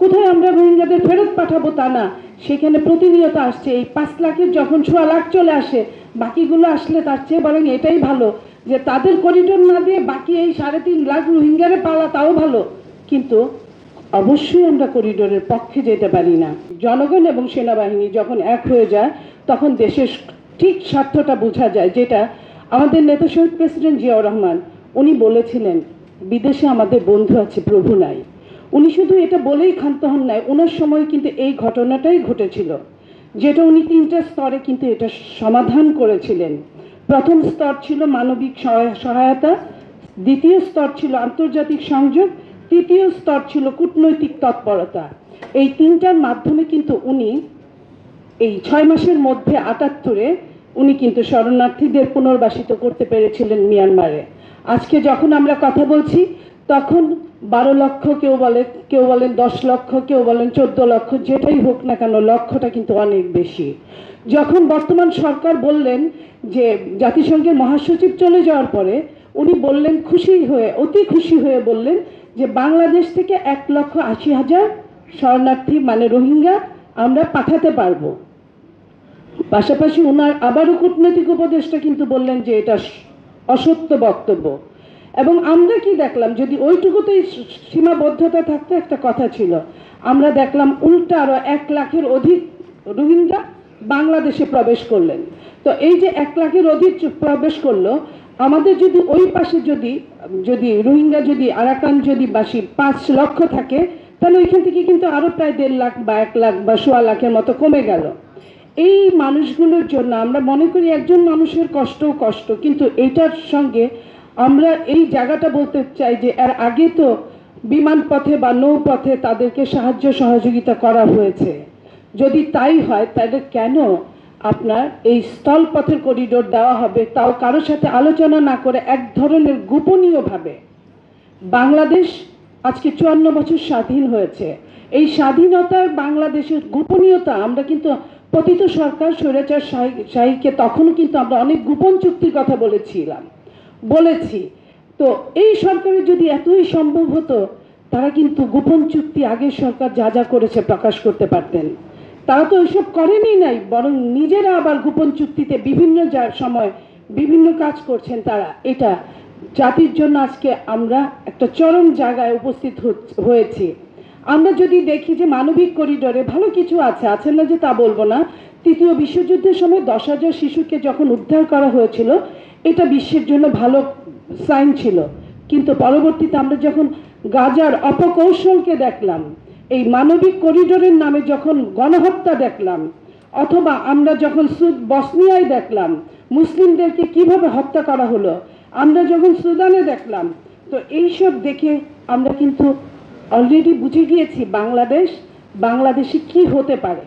কোথায় আমরা রোহিঙ্গাদের ফেরত পাঠাবো তা না? সেখানে প্রতিনিয়ত আসছে, এই পাঁচ লাখের যখন সোয়া লাখ চলে আসে, বাকিগুলো আসলে তার চেয়ে বরং এটাই ভালো যে তাদের করিডোর না দিয়ে বাকি এই সাড়ে তিন লাখ রোহিঙ্গারে পালা তাও ভালো। কিন্তু অবশ্যই আমরা করিডোরের পক্ষে যেতে পারি না। জনগণ এবং সেনাবাহিনী যখন এক হয়ে যায়, তখন দেশের ঠিক স্বার্থটা বোঝা যায়, যেটা আমাদের নেতা শহীদ প্রেসিডেন্ট জিয়াউর রহমান, উনি বলেছিলেন, বিদেশে আমাদের বন্ধু আছে প্রভু নাই। উনি শুধু এটা বলেই ক্ষান্ত হন নাই, ওনার সময় কিন্তু এই ঘটনাটাই ঘটেছিল, যেটা উনি তিনটা স্তরে কিন্তু এটা সমাধান করেছিলেন। প্রথম স্তর ছিল মানবিক সহায়তা, দ্বিতীয় স্তর ছিল আন্তর্জাতিক সংযোগ, তৃতীয় স্তর ছিল কূটনৈতিক তৎপরতা। এই তিনটার মাধ্যমে কিন্তু উনি এই ছয় মাসের মধ্যে আটাত্তরে উনি কিন্তু শরণার্থীদের পুনর্বাসিত করতে পেরেছিলেন মিয়ানমারে। আজকে যখন আমরা কথা বলছি, তখন বারো লক্ষ কেউ বলে, কেউ বলেন দশ লক্ষ, কেউ বলেন চোদ্দ লক্ষ, যেটাই হোক না কেন লক্ষটা কিন্তু অনেক বেশি। যখন বর্তমান সরকার বললেন যে জাতিসংঘের মহাসচিব চলে যাওয়ার পরে উনি বললেন খুশি হয়ে, অতি খুশি হয়ে বললেন যে বাংলাদেশ থেকে এক লক্ষ আশি হাজার শরণার্থী মানে রোহিঙ্গা আমরা পাঠাতে পারব। পাশাপাশি ওনার আবারও কূটনৈতিক উপদেষ্টা কিন্তু বললেন যে এটা অসত্য বক্তব্য। এবং আমরা কি দেখলাম? যদি ওইটুকুতেই সীমাবদ্ধতা থাকতে, একটা কথা ছিল। আমরা দেখলাম উল্টা আরও এক লাখের অধিক রোহিঙ্গা বাংলাদেশে প্রবেশ করলেন। তো এই যে এক লাখের অধিক প্রবেশ করল, আমাদের যদি ওই পাশে যদি যদি রোহিঙ্গা যদি আরাকান যদি বাসী পাঁচ লক্ষ থাকে, তাহলে ওইখান থেকে কিন্তু আরও প্রায় দেড় লাখ বা এক লাখ বা সোয়া লাখের মতো কমে গেল। এই মানুষগুলোর জন্য আমরা মনে করি একজন মানুষের কষ্ট কষ্ট, কিন্তু এটার সঙ্গে আমরা এই জায়গাটা বলতে চাই যে এর আগে তো বিমান পথে বা নৌপথে তাদেরকে সাহায্য সহযোগিতা করা হয়েছে। যদি তাই হয়, তাহলে কেন আপনার এই স্থলপথের করিডোর দেওয়া হবে? তাও কারোর সাথে আলোচনা না করে এক ধরনের গোপনীয়ভাবে। বাংলাদেশ আজকে চুয়ান্ন বছর স্বাধীন হয়েছে। এই স্বাধীনতার বাংলাদেশের গোপনীয়তা, আমরা কিন্তু পতিত সরকার, স্বৈরাচার শাহী- শাহীকে তখনও কিন্তু আমরা অনেক গোপন চুক্তির কথা বলেছিলাম। বলেছি। তো এই সরকারের যদি এতই সম্ভব হতো, তারা কিন্তু গোপন চুক্তি আগের সরকার যা যা করেছে প্রকাশ করতে পারতেন। তারা তো ওইসব করেনি নাই, বরং নিজেরা আবার গোপন চুক্তিতে বিভিন্ন সময় বিভিন্ন কাজ করছেন তারা। এটা জাতির জন্য আজকে আমরা একটা চরম জায়গায় উপস্থিত হয়েছি। আমরা যদি দেখি যে মানবিক করিডোরে ভালো কিছু আছে আছে না যে তা বলব না। তৃতীয় বিশ্বযুদ্ধের সময় দশ হাজার শিশুকে যখন উদ্ধার করা হয়েছিল এটা বিশ্বের জন্য ভালো সাইন ছিল। কিন্তু পরবর্তীতে আমরা যখন গাজার অপকৌশলকে দেখলাম, এই মানবিক করিডোরের নামে যখন গণহত্যা দেখলাম, অথবা আমরা যখন সুদ- বসনিয়ায় দেখলাম, মুসলিমদেরকে কীভাবে হত্যা করা হলো, আমরা যখন সুদানে দেখলাম, তো এইসব দেখে আমরা কিন্তু অলরেডি বুঝে গিয়েছি বাংলাদেশ, বাংলাদেশে কি হতে পারে।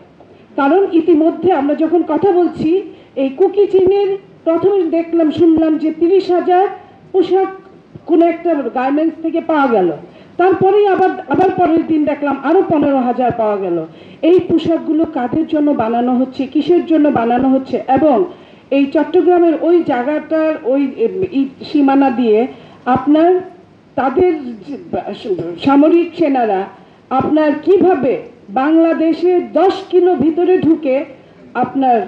কারণ ইতিমধ্যে আমরা যখন কথা বলছি, এই কুকি চীনের প্রথমে দেখলাম, শুনলাম যে তিরিশ হাজার পোশাক কোনো একটা গার্মেন্টস থেকে পাওয়া গেল। তারপরেই আবার আবার পরের দিন দেখলাম আরও পনেরো হাজার পাওয়া গেল। এই পোশাকগুলো কাদের জন্য বানানো হচ্ছে, কিসের জন্য বানানো হচ্ছে, এবং এই চট্টগ্রামের ওই জায়গাটার ওই সীমানা দিয়ে আপনার তাদের সামরিক সেনারা আপনার কীভাবে বাংলাদেশে দশ কিলো ভিতরে ঢুকে আপনার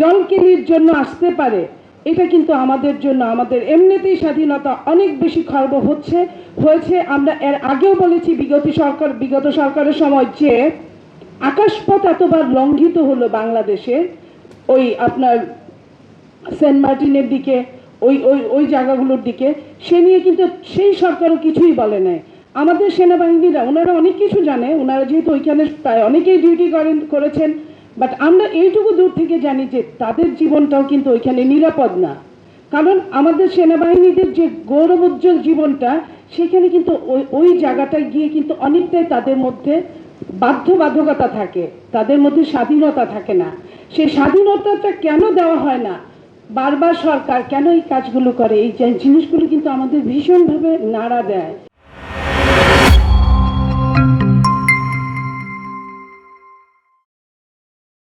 জলকেলির জন্য আসতে পারে এটা কিন্তু আমাদের জন্য, আমাদের এমনিতেই স্বাধীনতা অনেক বেশি খর্ব হচ্ছে। হয়েছে, আমরা এর আগেও বলেছি বিগত সরকার, বিগত সরকারের সময় যে আকাশপথ এতবার লঙ্ঘিত হলো বাংলাদেশে, ওই আপনার সেন্ট মার্টিনের দিকে, ওই ওই ওই জায়গাগুলোর দিকে, সে নিয়ে কিন্তু সেই সরকারও কিছুই বলে নাই। আমাদের সেনাবাহিনীরা, ওনারা অনেক কিছু জানে, ওনারা যেহেতু ওইখানে প্রায় অনেকেই ডিউটি করেন, করেছেন বাট আমরা এইটুকু দূর থেকে জানি যে তাদের জীবনটাও কিন্তু ওইখানে নিরাপদ না। কারণ আমাদের সেনাবাহিনীদের যে গৌরবোজ্জ্বল জীবনটা, সেখানে কিন্তু ওই ওই জায়গাটায় গিয়ে কিন্তু অনেকটাই তাদের মধ্যে বাধ্যবাধকতা থাকে, তাদের মধ্যে স্বাধীনতা থাকে না। সেই স্বাধীনতাটা কেন দেওয়া হয় না? বারবার সরকার কেন এই কাজগুলো করে? এই জিনিসগুলো কিন্তু আমাদের ভীষণভাবে নাড়া দেয়।